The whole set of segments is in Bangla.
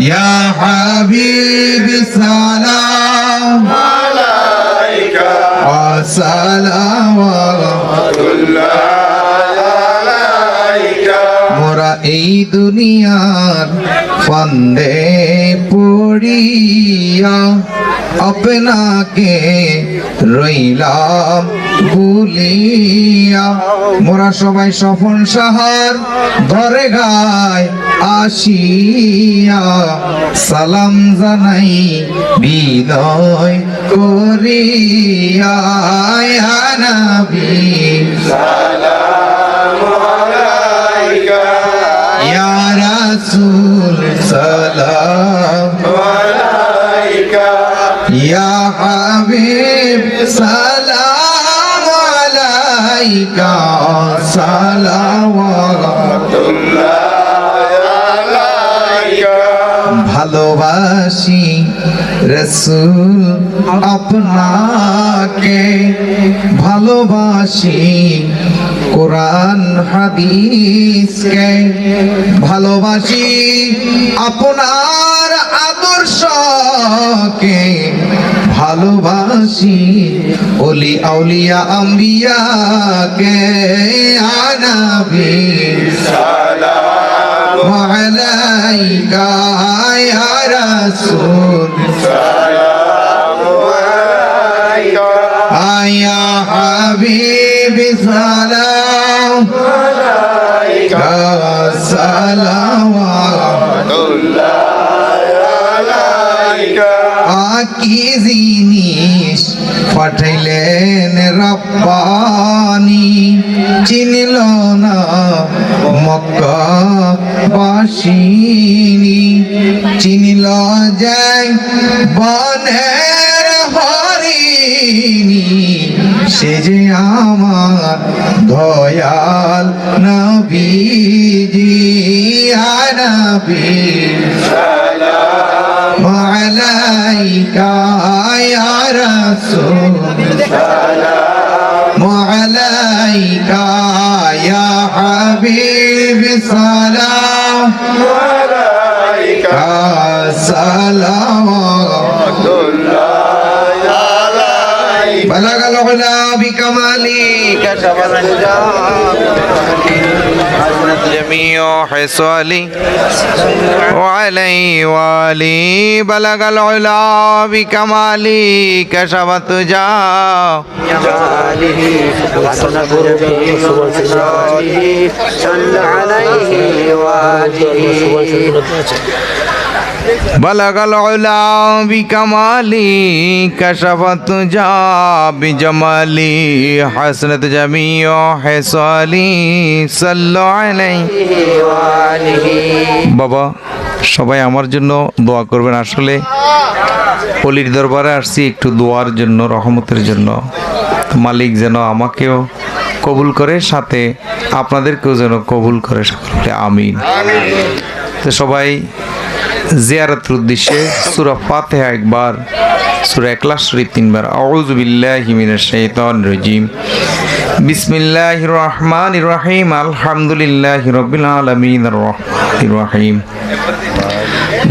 يا حبيبي سلام عليك وسلام عليك মোরা এই দুনিয়ার ফান্দে পড়িয়া আপনাকে রইলাম ভুলিয়া মোরা সবাই সফল সাহার ধরে গায় আসিয়া সালাম জানাই বিদয় করিয়া নবী। সালাম। ইয়া হাবিব, সালাম। ভালোবাসি রসুল আপনাকে ভালোবাসি কোরআন হাদিসকে ভালোবাসি আপনার আদর্শকে। ভালোবাসি। অলি আউলিয়া আম্বিয়াকে আনাবি? আলাইকা ইয়া রাসূল। আয়া হাবিবি সালাম। আলাইকা সালাওয়াতুল্লাহ আলাইকা আকিজ রাব্বানি চিনিল না মক্কা বাসিনি চিনিল যায় বনের হরিণী। সে যে আমার দয়াল নবীজি নবী মালাইকা আয়ার সুন্দর وعليك يا حبيبي سلام عليك سلام عليك بلغ العلا بكمالي كشف الحجاب حسنت جميع حصالي وعلي والي بلغ العلا بكمالي كشف التجا صل عليه وآله بلغ العلا بكمالي كشف التجا بجمالي حسنت جميع حصالي صلوا عليه وآله বাবা সবাই আমার জন্য দোয়া করবেন আসলে অলির দরবারে আসছি একটু দোয়ার জন্য রহমতের জন্য তো মালিক যেন আমাকেও কবুল করে সাথে আপনাদেরকেও যেন কবুল করে সকলকে আমিন তো সবাই জিয়ারতের উদ্দেশ্যে সুরা ফাতেহা একবার, সুরা একলা শরীফ তিনবার। আউযু বিল্লাহি মিনাশ শাইতানির রাজিম। বিসমিল্লাহির রহমানির রহিম। আলহামদুলিল্লাহি রাব্বিল আলামিন রহিম।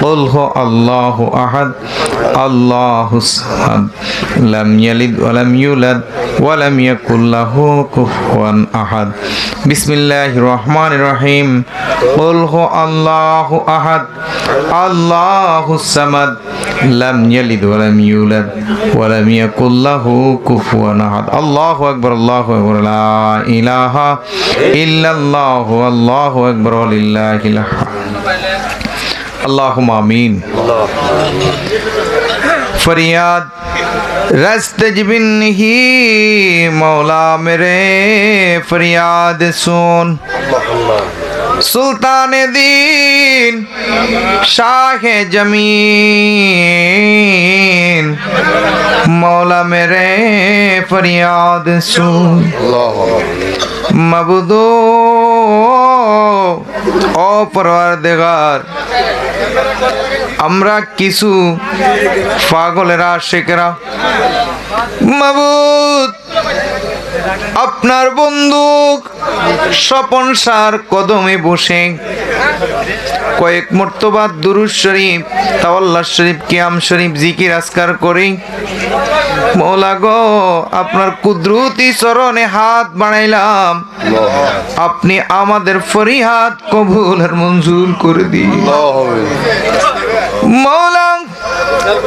قل هو الله أحد الله الصمد لم يلد ولم يولد ولم يكن له كفوا أحد. بسم الله الرحمن الرحيم. قل هو الله أحد الله الصمد. لم يلد ولم يولد ولم يكن له كفوا أحد. الله أكبر الله أكبر. لا إله إلا الله والله أكبر ولله الحمد. আল্লাহ আমিন ফরিয়াদ رست جبن ہی مولا میرے فریاد سون سلطان دین شاہ جمین مولا میرے فریاد سون مبدو ও পরওয়ারদিগার আমরা কিছু পাগলেরা শেখেরা মাবুদ আপনার বন্দুক স্বপন সার কদমে বসে। কয়েক মর্তবা দুরুজ শরীফ তাওয়াল্লা শরীফ, কিয়াম শরীফ, জিকির আসকার করে। মৌলা গো, আপনার কুদরতি চরণে হাত বাড়াইলাম। আপনি আমাদের ফরিহাদ কবুল আর মঞ্জুর করে দিন। মৌলা,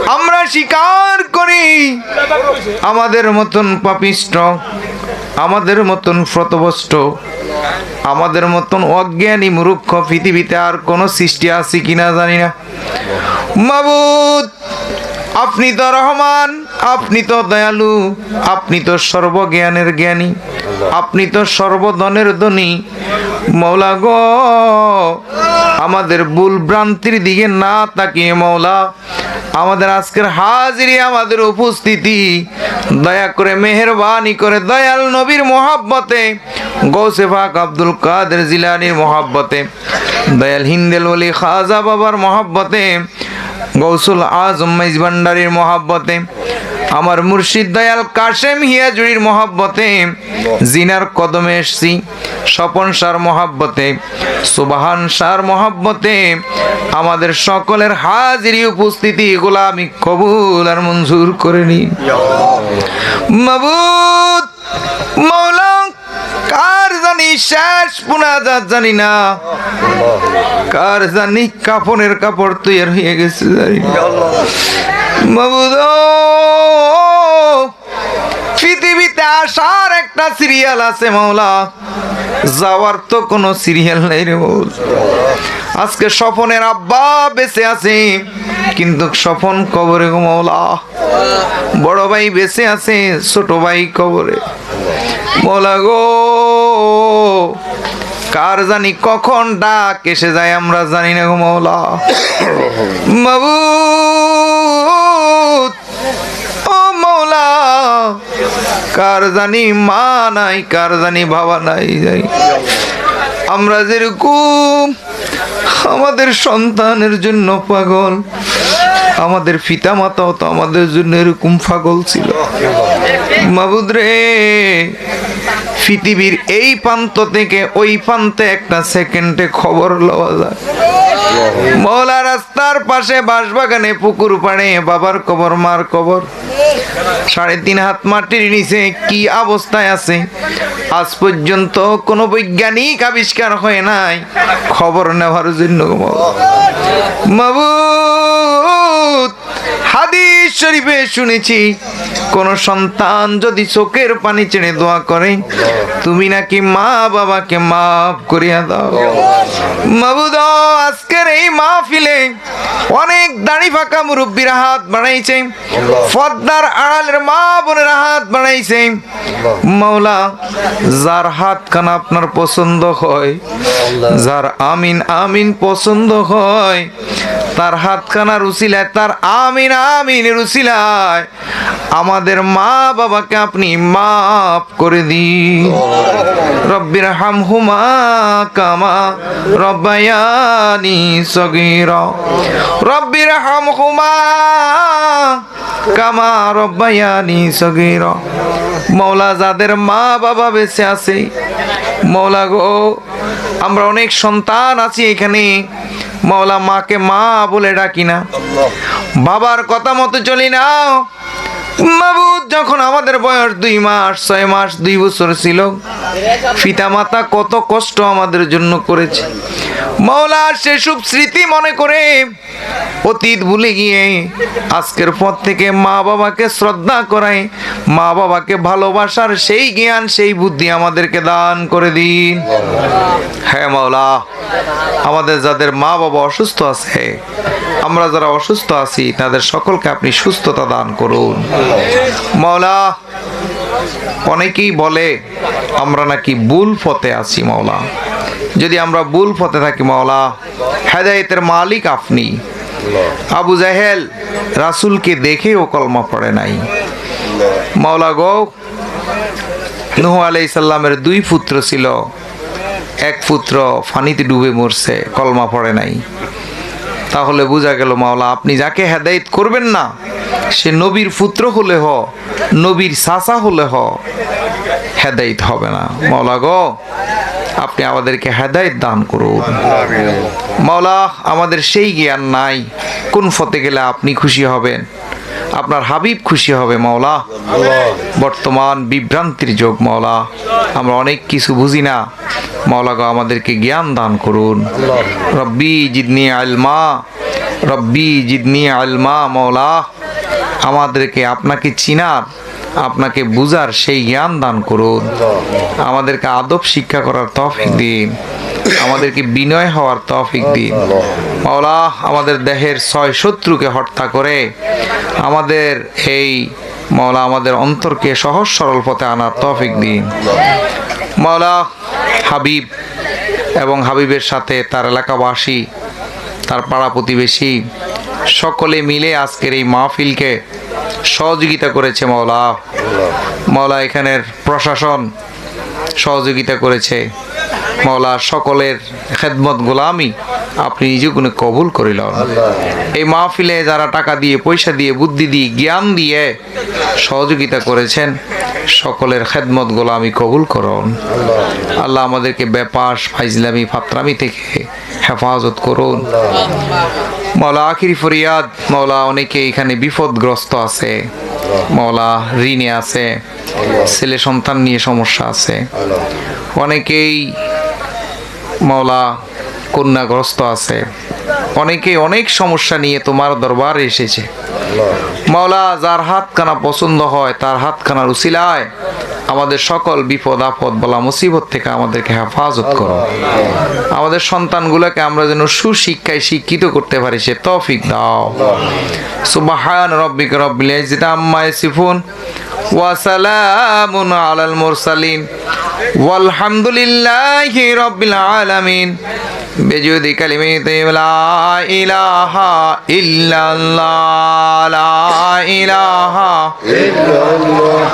আমরা স্বীকার করি। আমাদের মতন পাপিষ্ট। আমাদের মতন ফ্রতবষ্ট আমাদের মতন অজ্ঞানী মূর্খ পৃথিবীতে আর কোনো সৃষ্টি আছে কিনা জানি না। মাবুদ, আপনি তো রহমান, আপনি তো দয়ালু, আপনি তো সর্বজ্ঞানের জ্ঞানী, আপনি তো সর্বধনের ধনী। মৌলা গো, আমাদের ভুল ভ্রান্তির দিকে না তাকিয়ে মৌলা আমাদের আজকের হাজিরি আমাদের উপস্থিতি। দয়া করে মেহরবানি করে দয়াল নবীর মহাব্বতে, গৌসে আব্দুল কাদের জিলানির মহাব্বতে, দয়াল হিন্দেল অলি খাজা বাবার মহাব্বতে, গৌসুল আজম মাইজ ভান্ডারির মোহাব্বতে আমার মুর্শিদ দয়াল কাশেম হিয়াজুড়ির মহাব্বতে জিনার কদমে এসছি। স্বপন সার মহাব্বতে সুবাহান সার মহাব্বতে আমাদের সকলের হাজিরি উপস্থিতি এগুলো আমি কবুল আর মঞ্জুর করে নি মাবুদ মৌলা কার জানি শেষ পুনাজাত জানি না। কার জানি কাপনের কাপড় তৈরি হয়ে গেছে জানি মাবুদ পৃথিবীতে আসার একটা সিরিয়াল আছে, মাওলা। যাওয়ার তো কোনো সিরিয়াল নেই রে আজকে স্বপনের আব্বা বেঁচে আছে, কিন্তু স্বপন কবরে গো, মাওলা। বড় ভাই বেঁচে আছে, ছোট ভাই কবরে। মোলা গো, কার জানি কখন ডাক এসে যায় আমরা জানি না গো, মাওলা। মাবুদ কার জানি মা নাই, কার জানি বাবা নাই যাই। আমরা যেরকম আমাদের সন্তানের জন্য পাগল, আমাদের পিতা মাতাও তো আমাদের জন্য এরকম পাগল ছিল। মাবুদ রে, পৃথিবীর এই প্রান্ত থেকে ওই প্রান্তে একটা সেকেন্ডে খবর লওয়া যায়। মৌলা রাস্তার পাশে বাঁশবাগানে পুকুর পাড়ে বাবার কবর, মার কবর। সাড়ে তিন হাত মাটির নিচে কি অবস্থায় আছে? আজ পর্যন্ত কোনো বৈজ্ঞানিক আবিষ্কার হয় নাই। খবর নেওয়ার জন্য হাদিস শরীফে শুনেছি কোন সন্তান যদি চোখের পানি ছেড়ে দোয়া করে তুমি নাকি মা বাবাকে মাফ করিয়া দাও। মাবুদ আজকের এই মাহফিলে অনেক দাড়ি ফাঁকা মুরব্বীর হাত বাড়াইছে ফদ্দার আড়ালের মা বোনের হাত বাড়াইছে। মাওলা যার হাত খানা আপনার পছন্দ হয় যার আমিন আমিন পছন্দ হয় তার হাত হাতখানা রুসিলায় তার আমিন আমিন রুসিলায় আমাদের মা বাবাকে আপনি মাফ করে দিন। রব্বির হাম হুমা কামা রব্বায়ানি সগীরা। রব্বির হাম হুমা কামা রব্বায়ানি সগীরা। মৌলা যাদের মা বাবা বেঁচে আছে মৌলা গো, আমরা অনেক সন্তান আছি এখানে। মৌলা মাকে মা বলে ডাকি না। বাবার কথা মতো চলি না মাবুদ, যখন আমাদের বয়স দুই মাস, ছয় মাস, দুই বছর ছিল পিতা মাতা কত কষ্ট আমাদের জন্য করেছে। মৌলা সেসব স্মৃতি মনে করে অতীত ভুলে গিয়ে আজকের পর থেকে মা বাবাকে শ্রদ্ধা করায় মা বাবাকে ভালোবাসার সেই জ্ঞান, সেই বুদ্ধি আমাদেরকে দান করে দিন। হ্যাঁ মাওলা, আমাদের যাদের মা বাবা অসুস্থ আছে আমরা যারা অসুস্থ আছি, তাদের সকলকে আপনি সুস্থতা দান করুন। মাওলা, অনেকেই বলে, আমরা নাকি ভুল পথে আছি মাওলা। যদি আমরা ভুল পথে থাকি মাওলা, হেদায়েতের মালিক আপনি। আবু জাহেল রাসূলকে দেখেও কলমা পড়ে নাই। মাওলা গো, নুহ আলাই সাল্লামের দুই পুত্র ছিল। এক পুত্র ফানিতে ডুবে মরছে, কলমা পড়ে নাই। তাহলে বোঝা গেল মাওলা, আপনি যাকে হেদায়ত করবেন না, সে নবীর পুত্র হলে হ, নবীর সাসা হলে হ, হেদায়ত হবে না। মাওলা গ, আপনি আমাদেরকে হেদায়ত দান করুন। মাওলা, আমাদের সেই জ্ঞান নাই, কোন ফতে গেলে আপনি খুশি হবেন? আপনার হাবিব খুশি হবে মাওলা। বর্তমান বিভ্রান্তির যোগ মাওলা। আমরা অনেক কিছু বুঝি না। মাওলা গো আমাদেরকে জ্ঞান দান করুন। রব্বি জিদনি আলমা। রব্বি জিদনি আলমা মাওলা। আমাদেরকে আপনাকে চিনার আপনাকে বুঝার সেই জ্ঞান দান করুন। আমাদেরকে আদব শিক্ষা করার তফিক দিন। আমাদেরকে বিনয় হওয়ার তফিক দিন। মাওলা আমাদের দেহের ছয় শত্রুকে হত্যা করে আমাদের এই মাওলা আমাদের অন্তরকে সহজ সরল পথে আনার তফিক দিন। মাওলা হাবিব এবং হাবিবের সাথে তার এলাকাবাসী তার পাড়া প্রতিবেশী সকলে মিলে আজকের এই মাহফিলকে সহযোগিতা করেছে মাওলা। মাওলা এখানের প্রশাসন সহযোগিতা করেছে। মাওলা সকলের খেদমত গোলামি আপনি নিজে কোনো কবুল করিল এই মাহফিলে যারা টাকা দিয়ে পয়সা দিয়ে বুদ্ধি দিয়ে জ্ঞান দিয়ে সহযোগিতা করেছেন সকলের খেদমত গোলামি কবুল করুন। আল্লাহ। আমাদেরকে ব্যাপাস ফাইজলামি ফাতরামি থেকে হেফাজত করুন। মৌলা আখিরি ফরিয়াদ মৌলা অনেকে এখানে বিপদগ্রস্ত আছে। মৌলা ঋণে আছে, ছেলে সন্তান নিয়ে সমস্যা আছে। অনেকেই মৌলা কন্যাগ্রস্ত আছে। অনেকেই অনেক সমস্যা নিয়ে তোমার দরবারে এসেছে। মাওলা যার হাতখানা পছন্দ হয়, তার হাতখানার উসিলায় আমাদের সকল বিপদ, আপদ, বলা মুসিবত থেকে আমাদেরকে হেফাজত করো। আমাদের সন্তানগুলোকে আমরা যেন সুশিক্ষায় শিক্ষিত করতে পারি, সে তৌফিক দাও। সুবাহান রব্বিক রব্বিল ইজ্জিতি আম্মা ইয়াসিফুন, ওয়া সালামুন আলাল মুরসালিন, ওয়ালহামদুলিল্লাহি রব্বিল আলামিন। বেজুদি কালিমে লা ইলাহা ইল্লাল্লাহ লা ইলাহা ইল্লাল্লাহ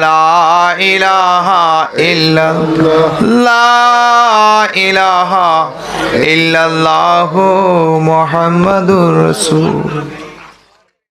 লা ইলাহা ইল্লাল্লাহ লা